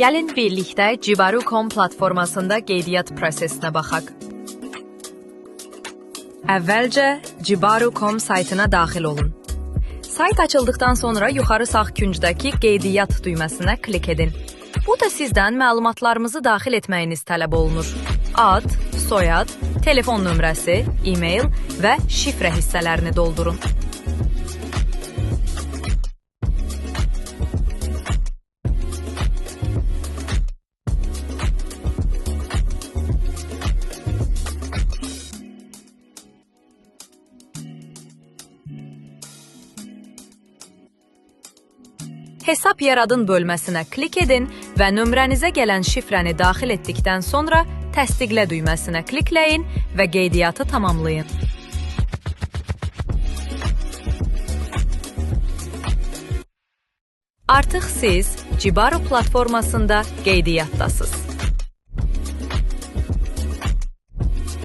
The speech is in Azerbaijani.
Gəlin birlikdə Cibaru.com platformasında qeydiyyat prosesinə baxaq. Əvvəlcə Cibaru.com saytına daxil olun. Sayt açıldıqdan sonra yuxarı sağ küncdəki qeydiyyat düyməsinə klik edin. Bu da sizdən məlumatlarımızı daxil etməyiniz tələb olunur. Ad, soyad, telefon nömrəsi, e-mail və şifrə hissələrini doldurun. Hesab yaradın bölməsinə klik edin və nömrənizə gələn şifrəni daxil etdikdən sonra təsdiqlə düyməsinə klikləyin və qeydiyyatı tamamlayın. Artıq siz Cibaru platformasında qeydiyyatdasınız.